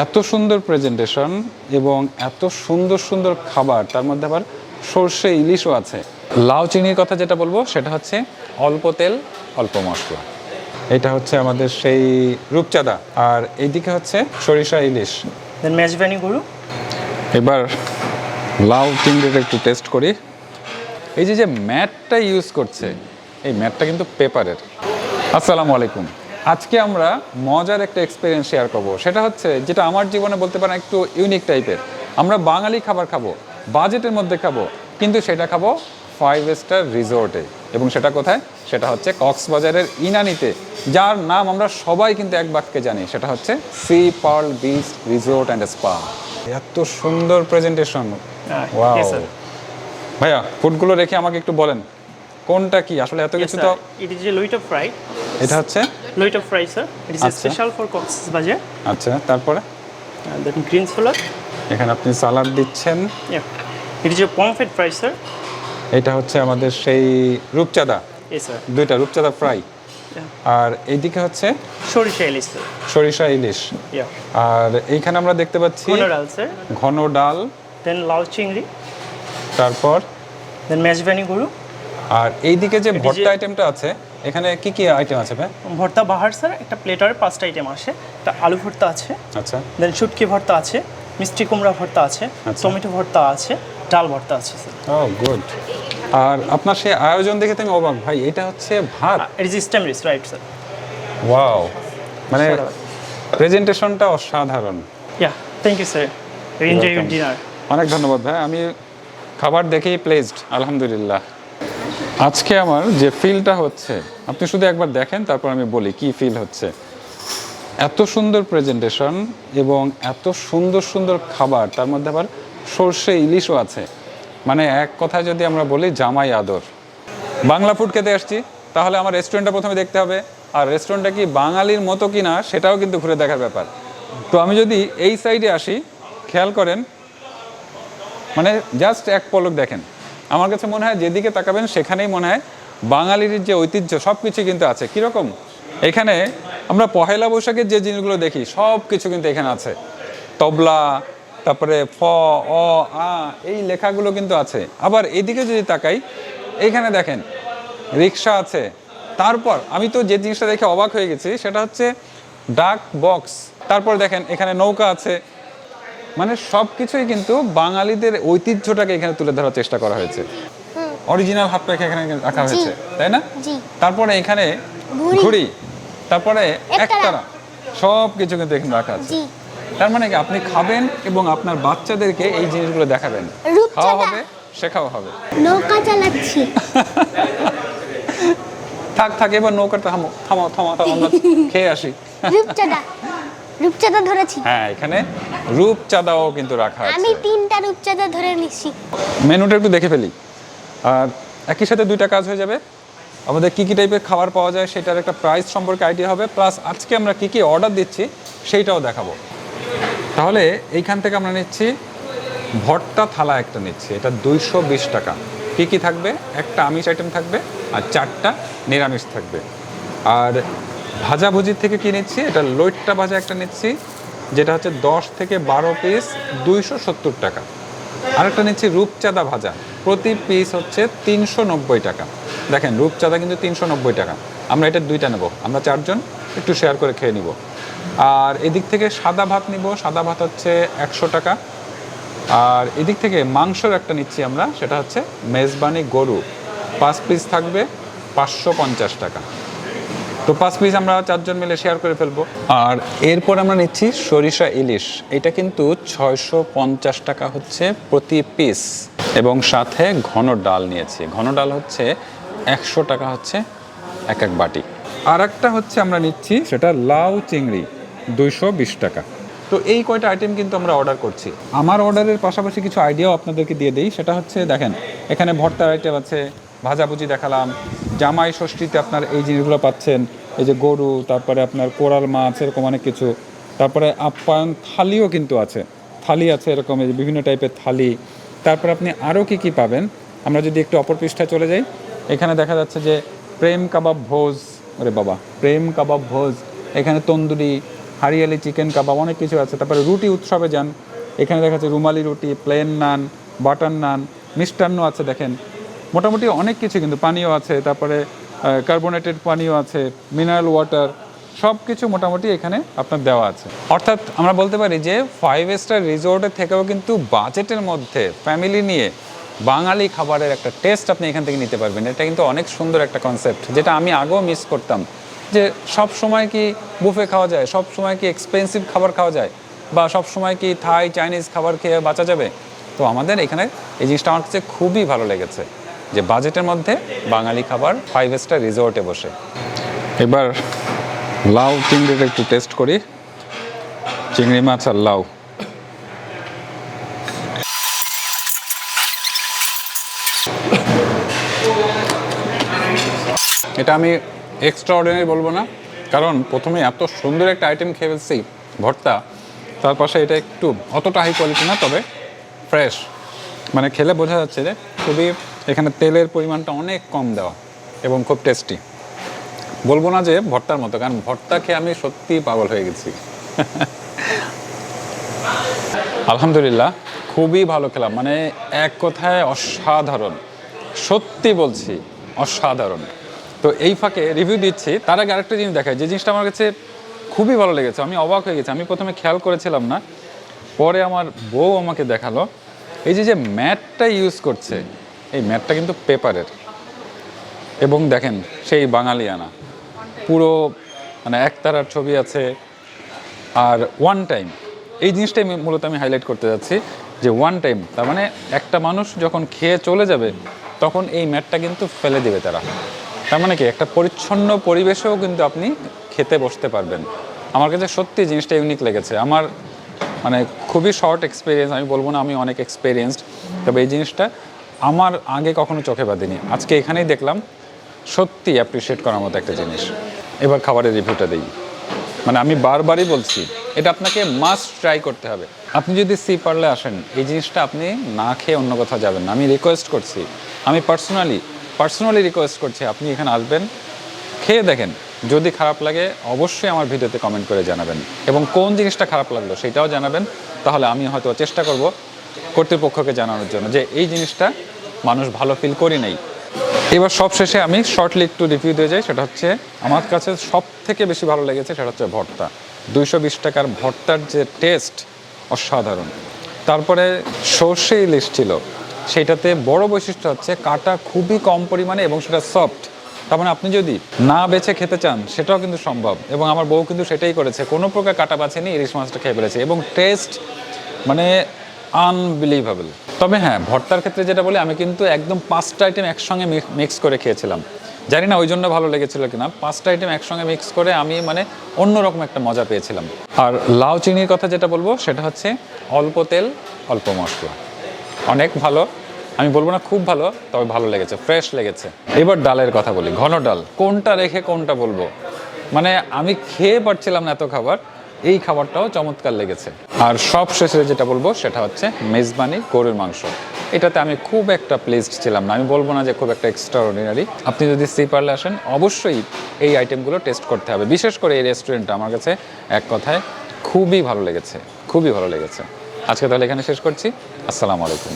এত সুন্দর প্রেজেন্টেশন এবং এত সুন্দর সুন্দর খাবার তার মধ্যে আবার সর্ষে ইলিশও আছে। লাউ চিংড়ির কথা যেটা বলব সেটা হচ্ছে অল্প তেল অল্প মশলা। এটা হচ্ছে আমাদের সেই রূপচাঁদা। আর এইদিকে হচ্ছে সরিষা ইলিশ। মেজবানি গরু এবার লাউ চিংড়িটা একটু টেস্ট করি। এই যে যে ম্যাটটা ইউজ করছে এই ম্যাটটা কিন্তু পেপারের আসসালামু আলাইকুম। আজকে আমরা মজার একটা এক্সপিরিয়েন্স শেয়ার করব। সেটা হচ্ছে যেটা আমার জীবনে বলতে পারেন একটু ইউনিক টাইপের আমরা বাঙালি খাবার খাব বাজেটের মধ্যে খাব কিন্তু সেটা খাব ফাইভ স্টার রিসোর্টে এবং সেটা কোথায়? সেটা হচ্ছে কক্সবাজারের ইনানিতে যার নাম আমরা সবাই কিন্তু এক বাক্যে জানি। সেটা হচ্ছে sea pearl beach resort and spa এত সুন্দর প্রেজেন্টেশন ভাইয়া ফুডগুলো রেখে আমাকে একটু বলেন কোনটা কি? আসলে এত কিছু তো ইট ইজ এ লুইট অফ ফ্রাই এটা হচ্ছে Luit of fry sir it is. Special for Cox's Bazar আচ্ছা তারপরে? দেন গ্রিন সোলার এখানে আপনি সালাদ দিচ্ছেন। It is a pomfret fry sir এটা হচ্ছে আমাদের সেই রূপচাঁদা। দুইটা রূপচাঁদা ফ্রাই আর এইদিকে হচ্ছে? সরিষা ইলিশ সরিষা ইলিশ। আর এইখানে আমরা দেখতে পাচ্ছি ঘন ডাল দেন লাউ চিংড়ি। তারপর? দেন মেজবানি গরু আর এইদিকে যে- ভর্তা আইটেমটা আছে এখানে কি কি আইটেম আছে ভাই? ভর্তা বাহার স্যার একটা প্লেটারে পাঁচটা আইটেম আসে। একটা আলু ভর্তা আছে আচ্ছা। দেন শুটকি ভর্তা আছে মিষ্টি কুমড়া ভর্তা আছে আচ্ছা। টমেটো ভর্তা আছে ডাল ভর্তা আছে স্যার। ও গুড আর আপনার সেই আয়োজন দেখে তো আমি অবাক ভাই এটা হচ্ছে ভাত? Steam rice right sir wow মানে। প্রেজেন্টেশনটা অসাধারণ। Yeah thank you sir enjoy your dinner অনেক ধন্যবাদ ভাই। আমি খাবার দেখেই প্লেসড আলহামদুলিল্লাহ। আজকে আমার যে ফিলটা হচ্ছে, আপনি শুধু একবার দেখেন, তারপর আমি বলি কি ফিল হচ্ছে। এত সুন্দর প্রেজেন্টেশন এবং এত সুন্দর সুন্দর খাবার, তার মধ্যে আবার সর্ষে ইলিশও আছে। মানে এক কথায় যদি আমরা বলি, জামাই আদর। বাংলা ফুড খেতে আসছি, তাহলে আমার রেস্টুরেন্টটা প্রথমে দেখতে হবে। আর রেস্টুরেন্টটা কি বাঙালির মতো কিনা, সেটাও কিন্তু ঘুরে দেখার ব্যাপার। তো আমি যদি এই সাইডে আসি, খেয়াল করেন মানে জাস্ট এক পলক দেখেন। আমার কাছে মনে হয় যেদিকে তাকাবেন সেখানেই মনে হয় বাঙালির যে ঐতিহ্য সব কিছু কিন্তু আছে। কীরকম? এখানে আমরা পহেলা বৈশাখের যে জিনিসগুলো দেখি সব কিছু কিন্তু এখানে আছে। তবলা, তারপরে ফ, অ, আ, এই লেখাগুলো কিন্তু আছে। আবার এদিকে যদি তাকাই এইখানে দেখেন, রিক্সা আছে। তারপর আমি তো যে জিনিসটা দেখে অবাক হয়ে গেছি, সেটা হচ্ছে ডাক বক্স। তারপর দেখেন, এখানে নৌকা আছে। মানে সব কিছুই কিন্তু বাঙালিদের ঐতিহ্যটাকে এখানে তুলে ধরার চেষ্টা করা হয়েছে। অরিজিনাল হাত প্যাক এখানে রাখা হয়েছে তাই না? তারপরে এখানে ঘুড়ি। তারপরে একতারা। সব কিছু কিন্তু এখানে রাখা আছে। তার মানে কি? আপনি খাবেন এবং আপনার বাচ্চাদেরকে এই জিনিসগুলো দেখাবেন। খাওয়া হবে শেখাও হবে। নৌকা চালাচ্ছি। থাক থাক এবার নৌকাটা থামো থামো থামো থামো আমরা খেয়ে আসি। রূপচাঁদা ধরেছি। হ্যাঁ এখানে রূপচাঁদাও কিন্তু রাখা আছে। আমি তিনটা রূপচাঁদা ধরে নিচ্ছি মেনুটা একটু দেখে ফেলি। আর একই সাথে দুইটা কাজ হয়ে যাবে। আমাদের কী কী টাইপের খাবার পাওয়া যায় সেটার একটা প্রাইস সম্পর্কে আইডিয়া হবে। প্লাস আজকে আমরা কী কী অর্ডার দিচ্ছি সেইটাও দেখাবো। তাহলে এইখান থেকে আমরা নিচ্ছি ভর্তা থালা একটা নিচ্ছি। এটা দুইশো বিশ টাকা। কী কী থাকবে? একটা আমিষ আইটেম থাকবে আর চারটা নিরামিষ থাকবে। আর ভাজাভুজির থেকে কি নিচ্ছি? এটা লইট্টা ভাজা একটা নিচ্ছি, যেটা হচ্ছে দশ থেকে বারো পিস দুইশো সত্তর টাকা। আরেকটা নিচ্ছি রূপচাঁদা ভাজা, প্রতি পিস হচ্ছে তিনশো নব্বই টাকা। দেখেন, রূপচাঁদা কিন্তু তিনশো নব্বই টাকা। আমরা এটা দুইটা নেব। আমরা চারজন একটু শেয়ার করে খেয়ে নিব। আর এদিক থেকে সাদা ভাত নিব। সাদা ভাত হচ্ছে একশো টাকা। আর এদিক থেকে মাংসর একটা নিচ্ছি আমরা, সেটা হচ্ছে মেজবানি গরু। পাঁচ পিস থাকবে পাঁচশো পঞ্চাশ টাকা। তো পাঁচ পিস আমরা চারজন মিলে শেয়ার করে ফেলব। আর এরপর আমরা নিচ্ছি সরিষা ইলিশ। এটা কিন্তু ছয়শো পঞ্চাশ টাকা হচ্ছে প্রতি পিস এবং সাথে ঘন ডাল নিয়েছি। ঘন ডাল হচ্ছে একশো টাকা হচ্ছে এক এক বাটি। আর একটা হচ্ছে আমরা নিচ্ছি সেটা লাউ চিংড়ি, দুইশো বিশ টাকা। তো এই কয়টা আইটেম কিন্তু আমরা অর্ডার করছি। আমার অর্ডারের পাশাপাশি কিছু আইডিয়াও আপনাদেরকে দিয়ে দিই। সেটা হচ্ছে, দেখেন, এখানে ভর্তার আইটেম আছে, ভাজাভুজি দেখালাম জামাই ষষ্ঠীতে আপনার এই জিনিসগুলো পাচ্ছেন। এই যে গরু, তারপরে আপনার কোরাল মাছ, এরকম অনেক কিছু। তারপরে আপ্যায়ন থালিও কিন্তু আছে। থালি আছে এরকম, এই বিভিন্ন টাইপের থালি। তারপর আপনি আরও কি কি পাবেন? আমরা যদি একটু অপর পৃষ্ঠায় চলে যাই। এখানে দেখা যাচ্ছে যে প্রেম কাবাব ভোজ, ওরে বাবা, প্রেম কাবাব ভোজ। এখানে তন্দুরি, হারিয়ালি চিকেন কাবাব, অনেক কিছু আছে। তারপরে রুটি উৎসবে যান। এখানে দেখা যাচ্ছে রুমালি রুটি, প্লেন নান, বাটার নান, মিষ্টান্ন আছে দেখেন। মোটামুটি অনেক কিছু কিন্তু পানীয় আছে, তারপরে কার্বোনেটেড পানীয় আছে মিনারেল ওয়াটার সব কিছু মোটামুটি এখানে আপনার দেওয়া আছে। অর্থাৎ আমরা বলতে পারি যে ফাইভ স্টার রিসোর্টের থেকেও কিন্তু বাজেটের মধ্যে ফ্যামিলি নিয়ে বাঙালি খাবারের একটা টেস্ট আপনি এখান থেকে নিতে পারবেন। এটা কিন্তু অনেক সুন্দর একটা কনসেপ্ট যেটা আমি আগেও মিস করতাম। যে সব সময় কি বুফে খাওয়া যায়, সব সময় কি এক্সপেন্সিভ খাবার খাওয়া যায়, বা সব সময় কি থাই চাইনিজ খাবার খেয়ে বাঁচা যাবে? তো আমাদের এখানে এই জিনিসটা আমার কাছে খুবই ভালো লেগেছে। যে বাজেটের মধ্যে বাঙালি খাবার ফাইভ স্টার রিসোর্টে বসে। এবার লাউ চিংড়িটা একটু টেস্ট করি। চিংড়ি মাছ আর লাউ। এটা আমি এক্সট্রা অর্ডিনারি বলব না, কারণ প্রথমে এত সুন্দর একটা আইটেম খেয়ে ফেলছি ভর্তা, তার পাশে এটা একটু অতটা হাই কোয়ালিটি না, তবে ফ্রেশ মানে খেলে বোঝা যাচ্ছে যে খুবই এখানে তেলের পরিমাণটা অনেক কম দেওয়া এবং খুব টেস্টি বলব না যে ভর্তার মতো, কারণ ভর্তা খেয়ে আমি সত্যিই পাগল হয়ে গেছি। আলহামদুলিল্লাহ, খুবই ভালো খেলাম। মানে এক কথায় অসাধারণ। সত্যি বলছি, অসাধারণ। তো এই ফাঁকে রিভিউ দিচ্ছি। তার আগে আরেকটা জিনিস দেখায় যে জিনিসটা আমার কাছে খুবই ভালো লেগেছে, আমি অবাক হয়ে গেছি। আমি প্রথমে খেয়াল করেছিলাম না, পরে আমার বউ আমাকে দেখাল। এই যে যে ম্যাটটা ইউজ করছে এই ম্যাটটা কিন্তু পেপারের। এবং দেখেন, সেই বাঙালিয়ানা। পুরো মানে একতারার ছবি আছে, আর ওয়ান টাইম এই জিনিসটাই মূলত আমি হাইলাইট করতে যাচ্ছি, যে ওয়ান টাইম তার মানে একটা মানুষ যখন খেয়ে চলে যাবে, তখন এই ম্যাটটা কিন্তু ফেলে দেবে তারা। তার মানে কি, একটা পরিচ্ছন্ন পরিবেশেও কিন্তু আপনি খেতে বসতে পারবেন। আমার কাছে সত্যি জিনিসটা ইউনিক লেগেছে। আমার মানে খুবই শর্ট এক্সপিরিয়েন্স আমি বলব না আমি অনেক এক্সপিরিয়েন্সড তবে এই জিনিসটা আমার আগে কখনো চোখে বাঁধেনি। আজকে এখানেই দেখলাম, সত্যি অ্যাপ্রিসিয়েট করার মতো একটা জিনিস। এবার খাবারের রিভিউটা দিই মানে আমি বারবারই বলছি, এটা আপনাকে মাস্ট ট্রাই করতে হবে। আপনি যদি সি পারলে আসেন, এই জিনিসটা আপনি না খেয়ে অন্য কোথাও যাবেন না। আমি রিকোয়েস্ট করছি, আমি পার্সোনালি পার্সোনালি রিকোয়েস্ট করছি, আপনি এখানে আসবেন, খেয়ে দেখেন। যদি খারাপ লাগে, অবশ্যই আমার ভিডিওতে কমেন্ট করে জানাবেন। এবং কোন জিনিসটা খারাপ লাগল সেটাও জানাবেন। তাহলে আমি হয়তো চেষ্টা করব কর্তৃপক্ষকে জানানোর জন্য যে এই জিনিসটা মানুষ ভালো ফিল করি নাই। এবার সব শেষে আমি শর্টলি একটু রিভিউ দিয়ে যাই, সেটা হচ্ছে আমার কাছে সব থেকে বেশি ভালো লেগেছে, সেটা হচ্ছে ভর্তা। দুইশো বিশ টাকার ভর্তার যে টেস্ট অসাধারণ। তারপরে সর্ষে ইলিশ ছিল সেটাতে বড় বৈশিষ্ট্য হচ্ছে কাটা খুবই কম পরিমাণে এবং সেটা সফট তার মানে আপনি যদি না বেছে খেতে চান, সেটাও কিন্তু সম্ভব। এবং আমার বউ কিন্তু সেটাই করেছে, কোনো প্রকার কাটা বাছেনি, ইলিশ মাছটা খেয়ে ফেলেছে। এবং টেস্ট মানে আনবিলিভেবল তবে হ্যাঁ ভর্তার ক্ষেত্রে যেটা বলি, আমি কিন্তু একদম পাঁচটা আইটেম একসঙ্গে মিক্স করে খেয়েছিলাম। জানি না ওই জন্য ভালো লেগেছিল কিনা। পাঁচটা আইটেম একসঙ্গে মিক্স করে আমি মানে অন্যরকম একটা মজা পেয়েছিলাম। আর লাউ চিংড়ির কথা যেটা বলব, সেটা হচ্ছে অল্প তেল, অল্প মশলা। অনেক ভালো। আমি বলব না খুব ভালো, তবে ভালো লেগেছে ফ্রেশ লেগেছে। এবার ডালের কথা বলি, ঘন ডাল। কোনটা রেখে কোনটা বলব? মানে আমি খেয়ে পারছিলাম না এত খাবার। এই খাবারটাও চমৎকার লেগেছে। আর সব শেষে যেটা বলব, সেটা হচ্ছে মেজবানি গরুর মাংস। এটাতে আমি খুব একটা প্লেসড ছিলাম না। আমি বলব না যে খুব একটা এক্সট্রা অর্ডিনারি আপনি যদি সি পারলে আসেন, অবশ্যই এই আইটেমগুলো টেস্ট করতে হবে। বিশেষ করে এই রেস্টুরেন্টটা আমার কাছে এক কথায় খুবই ভালো লেগেছে। খুবই ভালো লেগেছে। আজকে তাহলে এখানে শেষ করছি। আসসালামু আলাইকুম।